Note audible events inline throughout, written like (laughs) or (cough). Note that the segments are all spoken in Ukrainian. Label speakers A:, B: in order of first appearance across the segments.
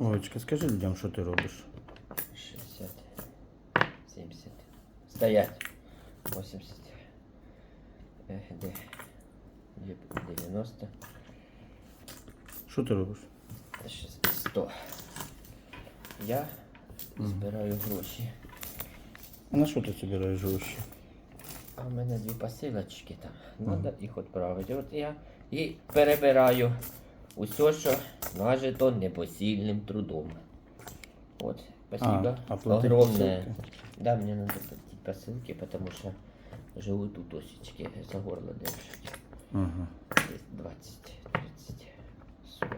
A: Олечка, скажи людям, що ти робиш.
B: 60, 70, стоять, 80, е, де, де 90,
A: Що ти робиш?
B: 100. Я збираю гроші.
A: А на що ти збираєш гроші?
B: А в мене дві посилочки там. Надо їх відправити. От я і перебираю усе, що нажито непосильним трудом. От, спасибо.
A: А,
B: Огромное. Да, мне надо платить посылки, потому что живут у Тосечки за горло держать. Здесь 20, 30, 40,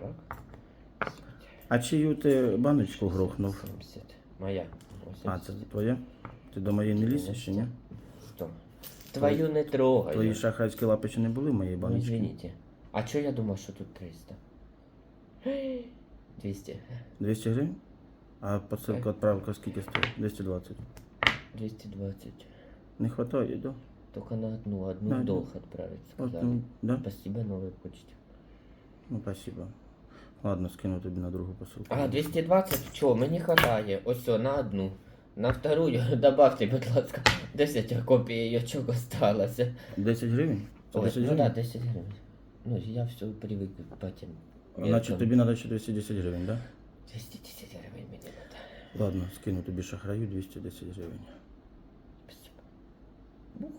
B: 50,
A: А чию ти баночку грохнув?
B: 70. Моя. 80,
A: А, це твоє? Ти до моєї не лізеш чи ні?
B: 100. Твою не трогай.
A: Твої шахрайські лапи ще не були в моїй
B: Ну,
A: баночці?
B: извините. А чё я думал, что тут 300? 200.
A: 200 гривень? А посилка відправка скільки стоїть? 220.
B: 220.
A: Не хватає, да?
B: Только на одну, одну в долг отправить, сказали.
A: да?
B: Спасибо, новой почте.
A: Ну, спасибо. Ладно, скину тобі на другу посилку.
B: А, 220? Чо, мені хватає. Ось все, на одну. На вторую (laughs) добавте, будь ласка, 10 копійочок осталося.
A: 10 гривень? Це
B: Ой,
A: 10
B: ну да, 10 гривень. Ну, я все привык потім.
A: Значить, тобі треба ще 210 гривень, так? да?
B: 210 гривень мені надо.
A: Ладно, скину тобі шахраю 210 гривень.
B: Спасибо. Бог,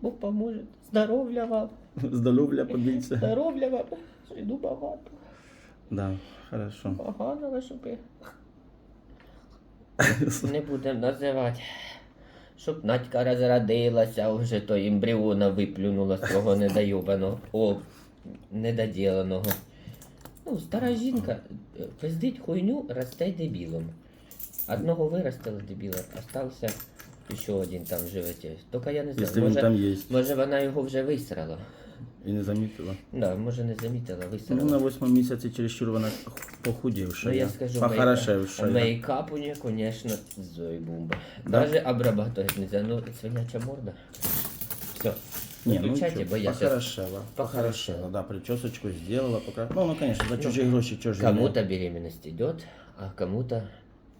B: Бог поможет. Здоров'я вам.
A: Здоров'я побільше.
B: Здоров'я вам. Жду багато.
A: Да, хорошо.
B: Поганого, щоб (laughs) не будемо називати. Щоб Надька розродилася, а вже то ембріона виплюнула свого недойобаного. О, недоділеного. Ну, стара жінка е, пиздить хуйню, росте дебілом. Одного виростила дебіла, остався ще один там живете. Тільки я не знаю,
A: Якщо він
B: може,
A: там є
B: може вона його вже висрала.
A: і не замітила.
B: Да, може не замітила,
A: Ну, на восьмому місяці чересчур вона похудівша.
B: Ну, я скажу,
A: Похорошевша.
B: мейкап у нее, конечно, Зои Бумба.
A: Да?
B: Даже обрабатывать нельзя. Ну, свиняча морда. Все.
A: Не, ну
B: Выключайте, бо я щас
A: похорошела. Похорошела, да, прическочку сделала. Пока... Ну, ну, конечно, за чужі гроші чужі.
B: Кому-то беременность идет, а кому-то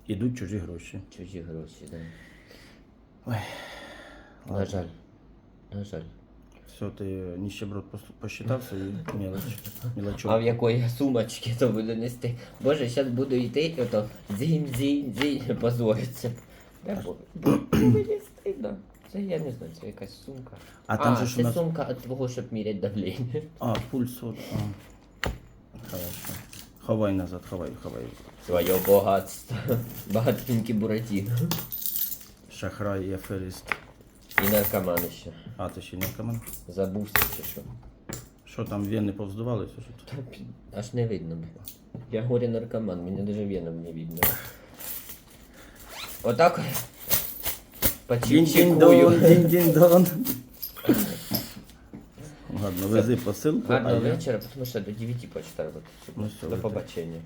A: Ідуть чужі гроші.
B: чужие гроши, да.
A: Ой,
B: На жаль. На жаль.
A: Все, ти ніщеброд пос- посчитався і (laughs) мелоч. Мелочок.
B: А в якої сумочки то буду нести. Боже, зараз буду йти, і ото дзінь, дзінь, дзінь, (laughs) позориться. Бо- бо- Мені стидно. Це я не знаю, це якась сумка.
A: А там же ж
B: це
A: нас-
B: сумка від того, щоб міряти давлення.
A: А, пульс от. А. Хорошо. Ховай назад, ховай, ховай.
B: Своє багатство. Багатенький Буратіно.
A: Шахрай і аферист.
B: І наркоман ще.
A: А, ти ще наркоман?
B: Забувся чи що.
A: Що там, вени повздувалися? Що тут?
B: Та, пі- Аж не видно було. Я горе наркоман, мені даже веном не видно. Отак
A: Дінь-дінь-дон, дінь-дінь-дон. Ладно, вези посилку, а
B: Гарного
A: я...
B: вечора, тому що до 9 почта робити.
A: Ну, все,
B: До
A: ви
B: побачення.